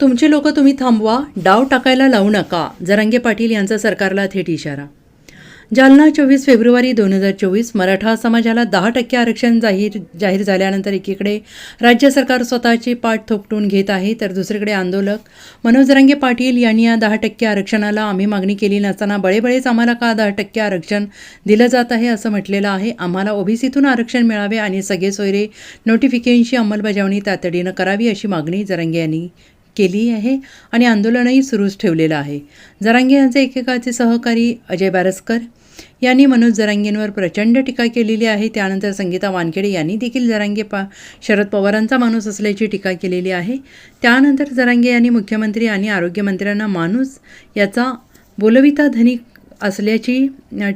तुमचे लोक तुम्ही थांबवा डाव टाकायला लावू नका जरांगे पाटील यांचा सरकारला थेट इशारा. जालना चोवीस फेब्रुवारी दोन हजार चोवीस मराठा समाजाला दहा टक्के आरक्षण जाहीर जाहीर झाल्यानंतर एकीकडे राज्य सरकार स्वतःची पाठ थोपटून घेत आहे तर दुसरीकडे आंदोलक. मनोज रंगे पाटील यांनी या दहा टक्के आरक्षणाला आम्ही मागणी केली नसताना बळेबळेच आम्हाला का दहा टक्के आरक्षण दिलं जात आहे असं म्हटलेलं आहे. आम्हाला ओबीसीतून आरक्षण मिळावे आणि सगळे सोयरे नोटिफिकेशनची अंमलबजावणी तातडीनं करावी अशी मागणी जरंगे यांनी केली आहे आणि आंदोलनही सुरूच ठेवलेलं आहे. जरांगे यांचे एकेकाचे सहकारी अजय बारसकर यांनी मनोज जरांगेंवर प्रचंड टीका केलेली आहे. त्यानंतर संगीता वानखेडे यांनी देखील जरांगे पा शरद पवारांचा माणूस असल्याची टीका केलेली आहे. त्यानंतर जरांगे यांनी मुख्यमंत्री आणि आरोग्यमंत्र्यांना माणूस याचा बोलविता धनिक असल्याची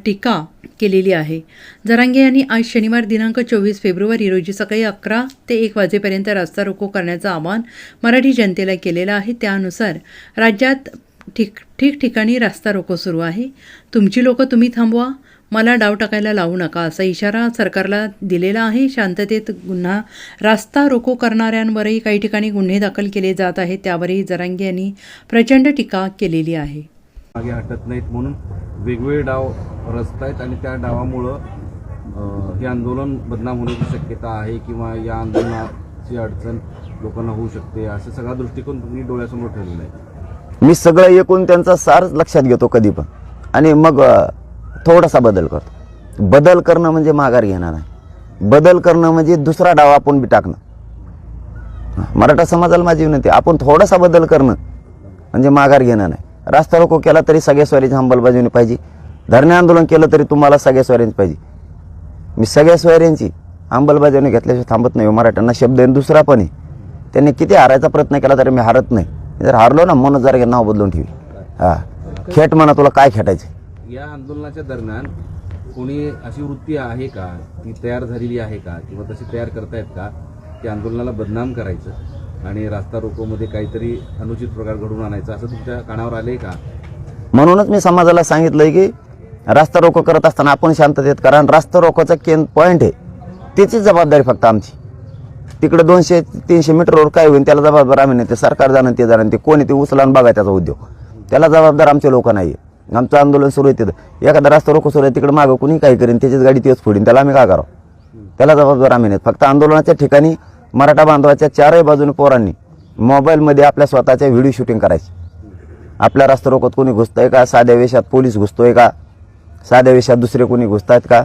टीका केलेली आहे. जरांगे यांनी आज शनिवार दिनांक चोवीस फेब्रुवारी रोजी सकाळी अकरा ते एक वाजेपर्यंत रास्ता रोको करण्याचं आवाहन मराठी जनतेला केलेलं आहे. त्यानुसार राज्यात ठिक ठिकठिकाणी रास्ता रोको सुरू आहे. तुमची लोकं तुम्ही थांबवा. मला डाव टाकायला लावू नका असा इशारा सरकारला दिलेला आहे. शांततेत गुन्हा रास्ता रोको करणाऱ्यांवरही काही ठिकाणी गुन्हे दाखल केले जात आहेत त्यावरही जरांगे यांनी प्रचंड टीका केलेली आहे. मागे हटत नाहीत म्हणून वेगवेगळे डाव रचतायत आणि त्या डावामुळं हे आंदोलन बदनाम होण्याची शक्यता आहे किंवा या आंदोलनाची अडचण लोकांना होऊ शकते असं सगळा दृष्टिकोन तुम्ही डोळ्यासमोर ठेवलेला आहे. मी सगळं एकूण त्यांचा सार लक्षात घेतो कधी पण. आणि मग थोडासा बदल करतो. बदल करणं म्हणजे माघार घेणं नाही. बदल करणं म्हणजे दुसरा डाव आपण बी टाकणं. मराठा समाजाला माझी विनंती आपण थोडासा बदल करणं म्हणजे माघार घेणं नाही. रास्ता रोको केला तरी सगळ्या स्वारीची अंमलबजावणी पाहिजे. धरणे आंदोलन केलं तरी तुम्हाला सगळ्या स्वाऱ्यांची पाहिजे. मी सगळ्या स्वाऱ्यांची अंमलबजावणी घेतल्याशिवाय थांबत नाही. हो, मराठ्यांना शब्द आहे दुसरा पण आहे. त्यांनी किती हारायचा प्रयत्न केला तरी मी हारत नाही. मी जर हारलो ना मनोज जरा नाव बदलून ठेवी. हा. खेट म्हणा तुला काय खेटायचं? या आंदोलनाच्या दरम्यान कोणी अशी वृत्ती आहे का? ती तयार झालेली आहे का? किंवा तशी तयार करतायत का? की आंदोलनाला बदनाम करायचं? आणि रास्ता रोकोमध्ये काहीतरी अनुचित प्रकार घडवून आणायचा असं तुमच्या कानावर आले का? म्हणूनच मी समाजाला सांगितलंय की रास्ता रोको करत असताना आपण शांततेत कारण रास्ता रोकोचा केंद्र पॉईंट आहे. त्याचीच जबाबदारी फक्त आमची. तिकडे दोनशे तीनशे मीटरवर काय होईल त्याला जबाबदार आम्ही नाही. ते सरकार जाणं ते जाणं ते कोणी ते उचलान बघा त्याचा उद्योग. त्याला जबाबदार आमचे लोक नाही आमचं आंदोलन सुरू आहे तिथं. एखादा रास्ता रोको सुरू आहे तिकडे मागं कुणी काय करेन त्याचीच गाडी तेच फोडीन त्याला आम्ही काय करावं? त्याला जबाबदार आम्ही नाही फक्त आंदोलनाच्या ठिकाणी मराठा बांधवाच्या चारही बाजूने पोरांनी मोबाईलमध्ये आपल्या स्वतःच्या व्हिडिओ शूटिंग करायची. आपल्या रस्ता रोकोत कोणी घुसतंय का? साध्या वेशात पोलीस घुसतोय का? साध्या वेशात दुसरे कोणी घुसतायत का?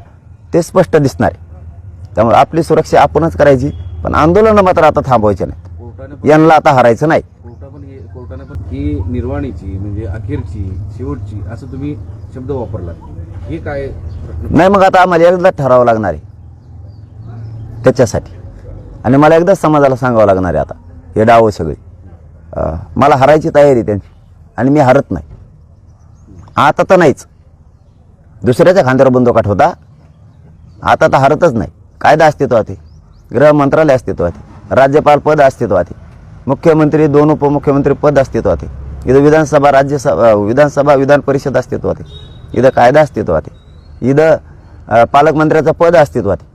ते स्पष्ट दिसणार आहे. त्यामुळे आपली सुरक्षा आपणच करायची पण आंदोलन मात्र आता थांबवायचे नाही यांना आता हरायचं नाही. कोर्टा पण कोर्टाने पण ही निर्वाणीची म्हणजे अखेरची शेवटची असं तुम्ही शब्द वापरला हे काय नाही मग आता आम्हाला एकदा ठरावं लागणार आहे. त्याच्यासाठी. आणि मला एकदाच समाजाला सांगावं लागणार आहे आता. हे डावं सगळी. मला हरायची तयारी त्यांची. आणि मी हरत नाही. आता तर नाहीच. दुसऱ्याच्या खांद्यावर बंदोकाट होता. आता तर हरतच नाही. कायदा अस्तित्वात आहे. गृह मंत्रालय अस्तित्वात आहे. राज्यपाल पद अस्तित्वात आहे. मुख्यमंत्री दोन उपमुख्यमंत्री पद अस्तित्वात आहे. इथं विधानसभा राज्यसभा विधानसभा विधान परिषद अस्तित्वात आहे. इथं कायदा अस्तित्वात आहे. इथं पालकमंत्र्याचं पद अस्तित्वात आहे.